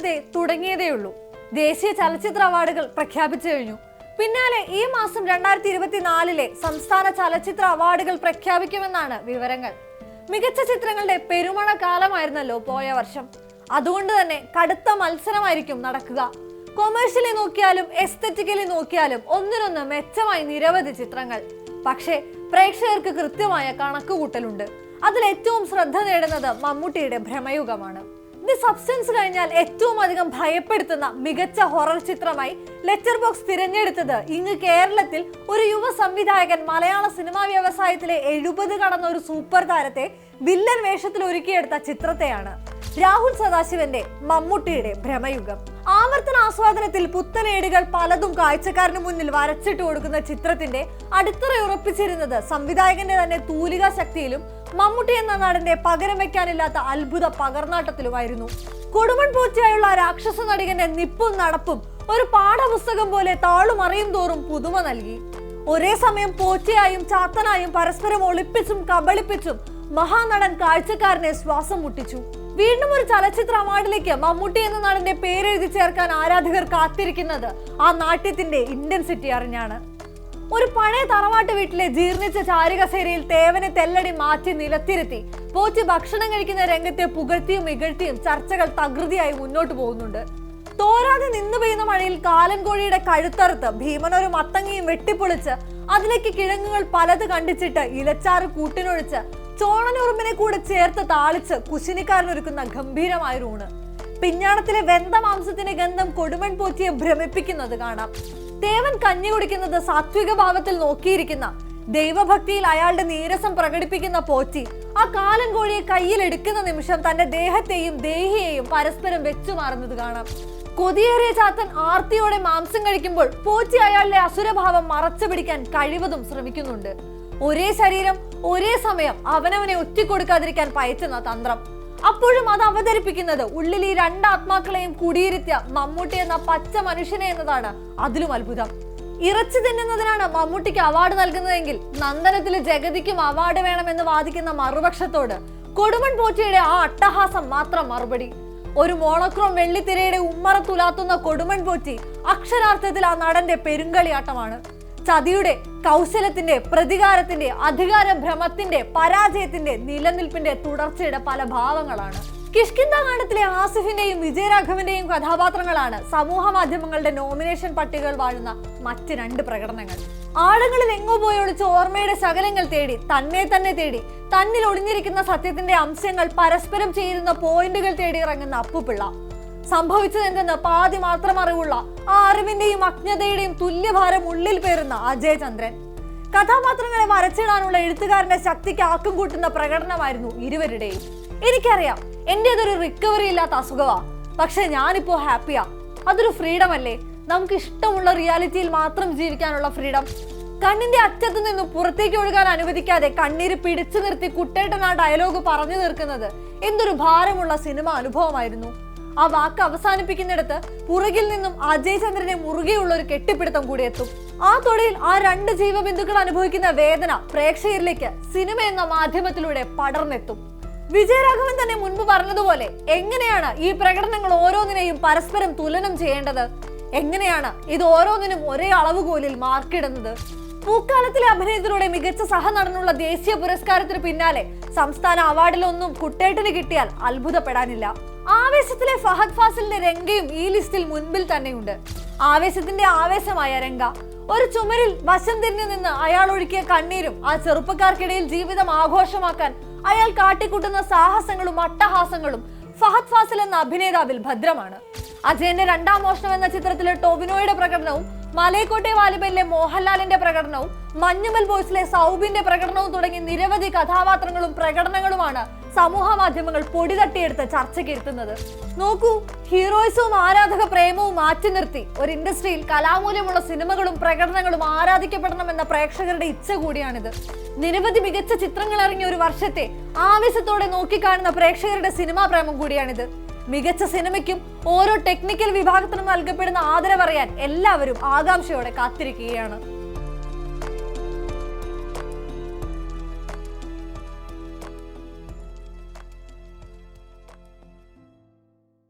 Fest തുടങ്ങിയതേ തുടങ്ങിയതേയുള്ളൂ ദേശീയ ചലച്ചിത്ര അവാർഡുകൾ പ്രഖ്യാപിച്ചു കഴിഞ്ഞു. പിന്നാലെ ഈ മാസം രണ്ടായിരത്തി ഇരുപത്തിനാലിലെ സംസ്ഥാന ചലച്ചിത്ര അവാർഡുകൾ പ്രഖ്യാപിക്കുമെന്നാണ് വിവരങ്ങൾ. മികച്ച ചിത്രങ്ങളുടെ പെരുമഴ കാലമായിരുന്നല്ലോ പോയ വർഷം. അതുകൊണ്ട് തന്നെ കടുത്ത മത്സരമായിരിക്കും നടക്കുക. കൊമേഴ്ഷ്യലി നോക്കിയാലും എസ്തറ്റിക്കലി നോക്കിയാലും ഒന്നിനൊന്ന് മെച്ചമായി നിരവധി ചിത്രങ്ങൾ. പക്ഷേ പ്രേക്ഷകർക്ക് കൃത്യമായ കണക്കുകൂട്ടലുണ്ട്. അതിൽ ഏറ്റവും ശ്രദ്ധ നേടുന്നത് മമ്മൂട്ടിയുടെ ഭ്രമയുഗമാണ്. ദി സബ്സ്റ്റൻസ് കഴിഞ്ഞാൽ ഏറ്റവും അധികം ഭയപ്പെടുത്തുന്ന മികച്ച ഹൊറർ ചിത്രമായി ലെറ്റർ ബോക്സ് തിരഞ്ഞെടുത്തത് ഇങ്ങ് കേരളത്തിൽ ഒരു യുവ സംവിധായകൻ മലയാള സിനിമാ വ്യവസായത്തിലെ എഴുപത് കടന്ന ഒരു സൂപ്പർ താരത്തെ വില്ലൻ വേഷത്തിൽ ഒരുക്കിയെടുത്ത ചിത്രത്തെയാണ് രാഹുൽ സദാശിവന്റെ മമ്മൂട്ടിയുടെ ഭ്രമയുഗം. ആവർത്തന ആസ്വാദനത്തിൽ പുത്തനേടുകൾ പലതും കാഴ്ചക്കാരന് മുന്നിൽ വരച്ചിട്ട് കൊടുക്കുന്ന ചിത്രത്തിന്റെ അടിത്തറ ഉറപ്പിച്ചിരുന്നത് സംവിധായകന്റെ തന്നെ തൂലിക ശക്തിയിലും മമ്മൂട്ടി എന്ന നടന്റെ പകരം വെക്കാനില്ലാത്ത അത്ഭുത പകർന്നാട്ടത്തിലുമായിരുന്നു. കൊടുമൺ പൂച്ചയായുള്ള രാക്ഷസ നടികന്റെ നിപ്പും നടപ്പും ഒരു പാഠപുസ്തകം പോലെ താളും താളുമറിയും തോറും പുതുമ നൽകി. ഒരേ സമയം പോച്ചയായും ചാത്തനായും പരസ്പരം ഒളിപ്പിച്ചും കബളിപ്പിച്ചും മഹാനടൻ കാഴ്ചക്കാരനെ ശ്വാസം മുട്ടിച്ചു. വീണ്ടും ഒരു ചലച്ചിത്ര അവാർഡിലേക്ക് മമ്മൂട്ടി എന്ന നടന്റെ പേരെഴുതി ചേർക്കാൻ ആരാധകർ കാത്തിരിക്കുന്നത് ആ നാട്യത്തിന്റെ ഇന്റൻസിറ്റി അറിഞ്ഞാണ്. ഒരു പഴയ തറവാട്ട് വീട്ടിലെ ജീർണിച്ച ചാരുകസേരയിൽ തേവനെ തെല്ലടി മാറ്റി നിലത്തിരുത്തി. പോറ്റി ഭക്ഷണം കഴിക്കുന്ന രംഗത്തെ പുകഴ്ത്തിയും ഇകഴ്ത്തിയും ചർച്ചകൾ തകൃതിയായി മുന്നോട്ട് പോകുന്നുണ്ട്. തോരാതെ നിന്നു പെയ്യുന്ന മഴയിൽ കാലൻകോഴിയുടെ കഴുത്തറുത്ത് ഭീമനൊരു മത്തങ്ങയും വെട്ടിപ്പൊളിച്ച് അതിലേക്ക് കിഴങ്ങുകൾ പലത് കണ്ടിച്ചിട്ട് ഇലച്ചാറ് കൂട്ടിനൊഴിച്ച് ചോണനുറുമ്പിനെ കൂടെ ചേർത്ത് താളിച്ച് കുശിനിക്കാരനൊരുക്കുന്ന ഗംഭീരമായ ഊണ്. പിഞ്ഞാണത്തിലെ വെന്ത മാംസത്തിന്റെ ഗന്ധം കൊടുമൺ പോറ്റിയെ ഭ്രമിപ്പിക്കുന്നത് കാണാം. ദേവൻ കഞ്ഞി കുടിക്കുന്നത് സാത്വിക ഭാവത്തിൽ നോക്കിയിരിക്കുന്ന ദൈവഭക്തിയിൽ അയാളുടെ നീരസം പ്രകടിപ്പിക്കുന്ന പോറ്റി ആ കാലൻ കോഴിയെ കയ്യിൽ എടുക്കുന്ന നിമിഷം തന്റെ ദേഹത്തെയും ദേഹിയെയും പരസ്പരം വെച്ചു മാറുന്നത് കാണാം. കൊതിയേറിയ ചാത്തൻ ആർത്തിയോടെ മാംസം കഴിക്കുമ്പോൾ പോറ്റി അയാളുടെ അസുരഭാവം മറച്ചു പിടിക്കാൻ കഴിവതും ശ്രമിക്കുന്നുണ്ട്. ഒരേ ശരീരം ഒരേ സമയം അവനവനെ ഒറ്റിക്കൊടുക്കാതിരിക്കാൻ പയറ്റുന്ന തന്ത്രം. അപ്പോഴും അത് അവതരിപ്പിക്കുന്നത്. ഉള്ളിൽ ഈ രണ്ട് ആത്മാക്കളെയും കുടിയിരുത്തിയ മമ്മൂട്ടി എന്ന പച്ച മനുഷ്യനെ എന്നതാണ്. അതിലും അത്ഭുതം. ഇറച്ചി തിന്നുന്നതിനാണ് മമ്മൂട്ടിക്ക് അവാർഡ് നൽകുന്നതെങ്കിൽ നന്ദനത്തിലെ ജഗതിക്കും അവാർഡ് വേണമെന്ന് വാദിക്കുന്ന മറുപക്ഷത്തോട് കൊടുമൺ പോറ്റിയുടെ ആ അട്ടഹാസം മാത്രം മറുപടി. ഒരു മോണോക്രോം വെള്ളിത്തിരയുടെ ഉമ്മറ തുലാത്തുന്ന കൊടുമൺ പോറ്റി അക്ഷരാർത്ഥത്തിൽ ആ നടന്റെ പെരുങ്കളിയാട്ടമാണ്. ചതിയുടെ കൗശലത്തിന്റെ പ്രതികാരത്തിന്റെ അധികാര ഭ്രമത്തിന്റെ പരാജയത്തിന്റെ നിലനിൽപ്പിന്റെ തുടർച്ചയുടെ പല ഭാവങ്ങളാണ്. കിഷ്കിന്ത കാണത്തിലെ ആസിഫിന്റെയും വിജയരാഘവന്റെയും കഥാപാത്രങ്ങളാണ് സമൂഹ മാധ്യമങ്ങളുടെ നോമിനേഷൻ പട്ടികകൾ വാഴുന്ന മറ്റ് രണ്ട് പ്രകടനങ്ങൾ. ആളുകളിൽ എങ്ങോ പോയി ഒളിച്ച് ഓർമ്മയുടെ ശകലങ്ങൾ തേടി തന്നെ തന്നെ തേടി തന്നിൽ ഒളിഞ്ഞിരിക്കുന്ന സത്യത്തിന്റെ അംശങ്ങൾ പരസ്പരം ചേരുന്ന പോയിന്റുകൾ തേടി ഇറങ്ങുന്ന അപ്പുപിള്ള. സംഭവിച്ചത് എന്തെന്ന് പാതി മാത്രം അറിവുള്ള ആ അറിവിന്റെയും അജ്ഞതയുടെയും തുല്യഭാരം ഉള്ളിൽ പേരുന്ന അജയ് ചന്ദ്രൻ കഥാപാത്രങ്ങളെ വരച്ചിടാനുള്ള എഴുത്തുകാരന്റെ ശക്തിക്ക് ആക്കം കൂട്ടുന്ന പ്രകടനമായിരുന്നു ഇരുവരുടെയും. എനിക്കറിയാം എന്റെ അതൊരു റിക്കവറി ഇല്ലാത്ത അസുഖമാ പക്ഷെ ഞാനിപ്പോ ഹാപ്പിയാ. അതൊരു ഫ്രീഡം അല്ലേ? നമുക്ക് ഇഷ്ടമുള്ള റിയാലിറ്റിയിൽ മാത്രം ജീവിക്കാനുള്ള ഫ്രീഡം കണ്ണിന്റെ അറ്റത്തു നിന്ന് പുറത്തേക്ക് ഒഴുകാൻ അനുവദിക്കാതെ കണ്ണീര് പിടിച്ചു നിർത്തി കുട്ടേട്ടൻ ആ ഡയലോഗ് പറഞ്ഞു തീർക്കുന്നത് എന്തൊരു ഭാരമുള്ള സിനിമ അനുഭവമായിരുന്നു. ആ വാക്ക് അവസാനിപ്പിക്കുന്നിടത്ത് പുറകിൽ നിന്നും അജയ് ചന്ദ്രനെ മുറുകെയുള്ള ഒരു കെട്ടിപ്പിടുത്തം കൂടി എത്തും. ആ തൊടിയിൽ ആ രണ്ട് ജീവബിന്ദുക്കൾ അനുഭവിക്കുന്ന വേദന പ്രേക്ഷകരിലേക്ക് സിനിമ എന്ന മാധ്യമത്തിലൂടെ പടർന്നെത്തും. വിജയരാഘവൻ തന്നെ മുൻപ് പറഞ്ഞതുപോലെ എങ്ങനെയാണ് ഈ പ്രകടനങ്ങൾ ഓരോന്നിനെയും പരസ്പരം തുലനം ചെയ്യേണ്ടത്? എങ്ങനെയാണ് ഇത് ഓരോന്നിനും ഒരേ അളവുകോലിൽ മാർക്കിടുന്നത്? പൂക്കാലത്തിലെ അഭിനയത്തിലൂടെ മികച്ച സഹനടനുള്ള ദേശീയ പുരസ്കാരത്തിന് പിന്നാലെ സംസ്ഥാന അവാർഡിലൊന്നും കുട്ടേട്ടന് കിട്ടിയാൽ അത്ഭുതപ്പെടാനില്ല. ആവേശത്തിലെ ഫഹദ് ഫാസിലിന്റെ രംഗയും ഈ ലിസ്റ്റിൽ മുൻപിൽ തന്നെയുണ്ട്. ആവേശത്തിന്റെ ആവേശമായ രംഗ. ഒരു ചുമരിൽ വശം തിരിഞ്ഞു നിന്ന് അയാൾ ഒഴുക്കിയ കണ്ണീരും ആ ചെറുപ്പക്കാർക്കിടയിൽ ജീവിതം ആഘോഷമാക്കാൻ അയാൾ കാട്ടിക്കൂട്ടുന്ന സാഹസങ്ങളും അട്ടഹാസങ്ങളും ഫഹദ് ഫാസിൽ എന്ന അഭിനേതാവിൽ ഭദ്രമാണ്. അജയന്റെ രണ്ടാം മോഷണം എന്ന ചിത്രത്തിലെ ടോബിനോയുടെ പ്രകടനവും മലയക്കോട്ടെ വാലിബലിലെ മോഹൻലാലിന്റെ പ്രകടനവും മഞ്ഞുമൽ ബോയ്സിലെ സൗബിന്റെ പ്രകടനവും തുടങ്ങി നിരവധി കഥാപാത്രങ്ങളും പ്രകടനങ്ങളുമാണ് സമൂഹ മാധ്യമങ്ങൾ പൊടി തട്ടിയെടുത്ത് ചർച്ചയ്ക്ക് ഇരുത്തുന്നത് നോക്കൂ ഹീറോയിസവും ആരാധക പ്രേമവും മാറ്റി നിർത്തി. ഒരു ഇൻഡസ്ട്രിയിൽ കലാമൂല്യമുള്ള സിനിമകളും പ്രകടനങ്ങളും ആരാധിക്കപ്പെടണമെന്ന പ്രേക്ഷകരുടെ ഇച്ഛ കൂടിയാണിത്. നിരവധി മികച്ച ചിത്രങ്ങൾ ഇറങ്ങിയ ഒരു വർഷത്തെ ആവേശത്തോടെ നോക്കിക്കാണുന്ന പ്രേക്ഷകരുടെ സിനിമാ പ്രേമം കൂടിയാണിത്. മികച്ച സിനിമയ്ക്കും ഓരോ ടെക്നിക്കൽ വിഭാഗത്തിനും നൽകപ്പെടുന്ന ആദരവറിയാൻ എല്ലാവരും ആകാംക്ഷയോടെ കാത്തിരിക്കുകയാണ്.